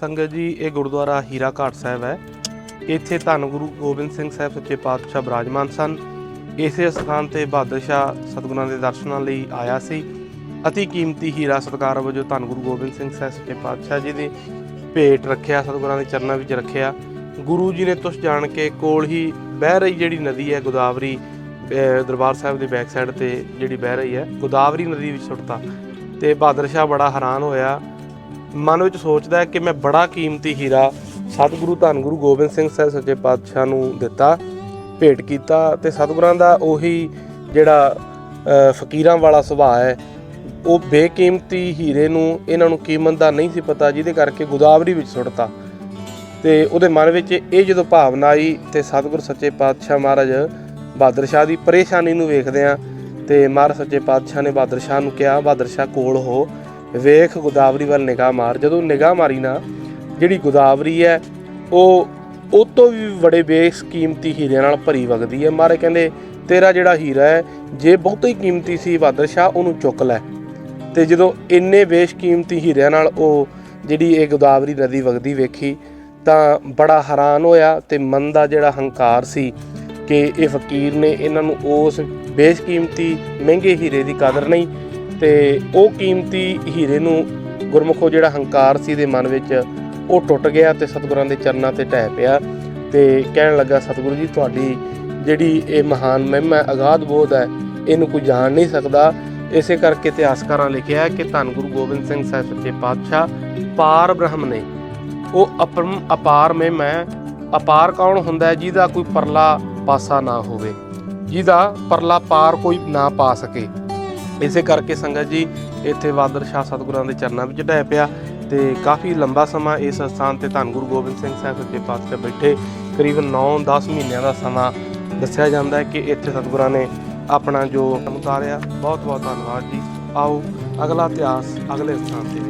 ਸੰਗਤ ਜੀ, ਇਹ ਗੁਰਦੁਆਰਾ ਹੀਰਾ ਘਾਟ ਸਾਹਿਬ ਹੈ। ਇੱਥੇ ਧੰਨ ਗੁਰੂ ਗੋਬਿੰਦ ਸਿੰਘ ਸਾਹਿਬ ਸੱਚੇ ਪਾਤਸ਼ਾਹ ਬਿਰਾਜਮਾਨ ਸਨ। ਇਸੇ ਸਥਾਨ ਤੇ ਬਹਾਦਰ ਸ਼ਾਹ ਸਤਿਗੁਰਾਂ ਦੇ ਦਰਸ਼ਨਾਂ ਲਈ ਆਇਆ ਸੀ। ਅਤੀ ਕੀਮਤੀ ਹੀਰਾ ਸਤਿਕਾਰ ਵਜੋਂ ਧੰਨ ਗੁਰੂ ਗੋਬਿੰਦ ਸਿੰਘ ਸਾਹਿਬ ਸੱਚੇ ਪਾਤਸ਼ਾਹ ਜੀ ਦੀ ਭੇਟ ਰੱਖਿਆ, ਸਤਿਗੁਰਾਂ ਦੇ ਚਰਨਾਂ ਵਿੱਚ ਰੱਖਿਆ। ਗੁਰੂ ਜੀ ਨੇ ਤੁਸ ਜਾਣ ਕੇ ਕੋਲ ਹੀ ਬਹਿ ਰਹੀ ਜਿਹੜੀ ਨਦੀ ਹੈ, ਗੋਦਾਵਰੀ ਦਰਬਾਰ ਸਾਹਿਬ ਦੀ ਬੈਕ ਸਾਈਡ ਤੇ ਜਿਹੜੀ ਬਹਿ ਰਹੀ ਹੈ, ਗੋਦਾਵਰੀ ਨਦੀ ਵਿੱਚ ਸੁੱਟਤਾ। ਤੇ ਬਹਾਦਰ ਸ਼ਾਹ ਬੜਾ ਹੈਰਾਨ ਹੋਇਆ ਮਨ ਵਿੱਚ ਸੋਚਦਾ ਹੈ ਕਿ ਮੈਂ ਬੜਾ ਕੀਮਤੀ ਹੀਰਾ ਸਤਿਗੁਰੂ ਧੰਨ ਗੁਰੂ ਗੋਬਿੰਦ ਸਿੰਘ ਸਾਹਿਬ ਸੱਚੇ ਪਾਤਸ਼ਾਹ ਨੂੰ ਦਿੱਤਾ, ਭੇਟ ਕੀਤਾ ਤੇ ਸਤਿਗੁਰਾਂ ਦਾ ਉਹੀ ਜਿਹੜਾ ਫਕੀਰਾਂ ਵਾਲਾ ਸੁਭਾਅ ਹੈ, ਉਹ ਬੇਕੀਮਤੀ ਹੀਰੇ ਨੂੰ ਇਹਨਾਂ ਨੂੰ ਕੀਮਤ ਦਾ ਨਹੀਂ ਸੀ ਪਤਾ, ਜਿਹਦੇ ਕਰਕੇ ਗੋਦਾਵਰੀ ਵਿੱਚ ਸੁੱਟਤਾ। ਤੇ ਉਹਦੇ ਮਨ ਵਿੱਚ ਇਹ ਜਦੋਂ ਭਾਵਨਾ ਆਈ ਤੇ ਸਤਿਗੁਰ ਸੱਚੇ ਪਾਤਸ਼ਾਹ ਮਹਾਰਾਜ ਬਹਾਦਰ ਸ਼ਾਹ ਦੀ ਪਰੇਸ਼ਾਨੀ ਨੂੰ ਵੇਖਦੇ ਆ ਤੇ ਮਹਾਰਾਜ ਸੱਚੇ ਪਾਤਸ਼ਾਹ ਨੇ ਬਹਾਦਰ ਸ਼ਾਹ ਨੂੰ ਕਿਹਾ, ਬਹਾਦਰ ਸ਼ਾਹ ਕੋਲ ਹੋ। ਵੇਖ ਗੋਦਾਵਰੀ ਵੱਲ ਨਿਗਾਹ ਮਾਰ। ਜਦੋਂ ਨਿਗਾਹ ਮਾਰੀ ਨਾ, ਜਿਹੜੀ ਗੋਦਾਵਰੀ ਹੈ, ਉਹ ਉਹ ਤੋਂ ਵੀ ਬੜੇ ਬੇਸ ਕੀਮਤੀ ਹੀਰਿਆਂ ਨਾਲ ਭਰੀ ਵਗਦੀ ਹੈ। ਮਾਰੇ ਕਹਿੰਦੇ, ਤੇਰਾ ਜਿਹੜਾ ਹੀਰਾ ਹੈ, ਜੇ ਬਹੁਤਾ ਹੀ ਕੀਮਤੀ ਸੀ ਬਹਾਦਰ ਸ਼ਾਹ, ਉਹਨੂੰ ਚੁੱਕ ਲੈ। ਤੇ ਜਦੋਂ ਇੰਨੇ ਬੇਸ਼ਕੀਮਤੀ ਹੀਰਿਆਂ ਨਾਲ ਉਹ ਜਿਹੜੀ ਇਹ ਗੋਦਾਵਰੀ ਨਦੀ ਵਗਦੀ ਵੇਖੀ, ਤਾਂ ਬੜਾ ਹੈਰਾਨ ਹੋਇਆ ਤੇ ਮਨ ਦਾ ਜਿਹੜਾ ਹੰਕਾਰ ਸੀ ਕਿ ਇਹ ਫਕੀਰ ਨੇ ਇਹਨਾਂ ਨੂੰ ਉਸ ਬੇਸ਼ਕੀਮਤੀ ਮਹਿੰਗੇ ਹੀਰੇ ਦੀ ਕਦਰ ਨਹੀਂ ਤੇ ਉਹ ਕੀਮਤੀ ਹੀਰੇ ਨੂੰ ਗੁਰਮੁਖੋ ਜਿਹੜਾ ਹੰਕਾਰ ਸੀ ਦੇ ਮਨ ਵਿੱਚ, ਉਹ ਟੁੱਟ ਗਿਆ ਤੇ ਸਤਿਗੁਰਾਂ ਦੇ ਚਰਨਾਂ ਤੇ ਢਹਿ ਪਿਆ ਤੇ ਕਹਿਣ ਲੱਗਾ, ਸਤਿਗੁਰੂ ਜੀ, ਤੁਹਾਡੀ ਜਿਹੜੀ ਇਹ ਮਹਾਨ ਮਹਿਮਾ ਅਗਾਧ ਬੋਧ ਹੈ, ਇਹਨੂੰ ਕੋਈ ਜਾਣ ਨਹੀਂ ਸਕਦਾ। ਇਸੇ ਕਰਕੇ ਇਤਿਹਾਸਕਾਰਾਂ ਲਿਖਿਆ ਹੈ ਕਿ ਧੰਨ ਗੁਰੂ ਗੋਬਿੰਦ ਸਿੰਘ ਸਾਹਿਬ ਸੱਚੇ ਪਾਤਸ਼ਾਹ, ਪਾਰ ਬ੍ਰਹਮ ਨੇ। ਉਹ ਅਪਰਮ, ਅਪਾਰ ਮਹਿਮਾ ਹੈ। ਅਪਾਰ ਕੌਣ ਹੁੰਦਾ ਹੈ? ਜਿਹਦਾ ਕੋਈ ਪਰਲਾ ਪਾਸਾ ਨਾ ਹੋਵੇ, ਜਿਹਦਾ ਪਰਲਾ ਪਾਰ ਕੋਈ ਨਾ ਪਾ ਸਕੇ। ਇਸੇ ਕਰਕੇ ਸੰਗਤ ਜੀ, ਇੱਥੇ ਬਾਦਰ ਸ਼ਾਹ ਸਤਿਗੁਰਾਂ ਦੇ ਚਰਨਾਂ ਵਿੱਚ ਢਹਿ ਪਿਆ ਤੇ ਕਾਫੀ ਲੰਬਾ ਸਮਾਂ ਇਸ ਸਥਾਨ ਤੇ ਧੰਨ ਗੁਰੂ ਗੋਬਿੰਦ ਸਿੰਘ ਸਾਹਿਬ ਸੱਚੇ ਪਾਤਸ਼ਾਹ ਬੈਠੇ। ਕਰੀਬਨ 9-10 ਮਹੀਨਿਆਂ ਦਾ ਸਮਾਂ ਦੱਸਿਆ ਜਾਂਦਾ ਹੈ ਕਿ ਇੱਥੇ ਸਤਿਗੁਰਾਂ ਨੇ ਆਪਣਾ ਜੋ ਉਤਾਰਿਆ। ਬਹੁਤ ਬਹੁਤ ਧੰਨਵਾਦ ਜੀ। ਆਓ ਅਗਲਾ ਇਤਿਹਾਸ ਅਗਲੇ ਸਥਾਨ ਤੇ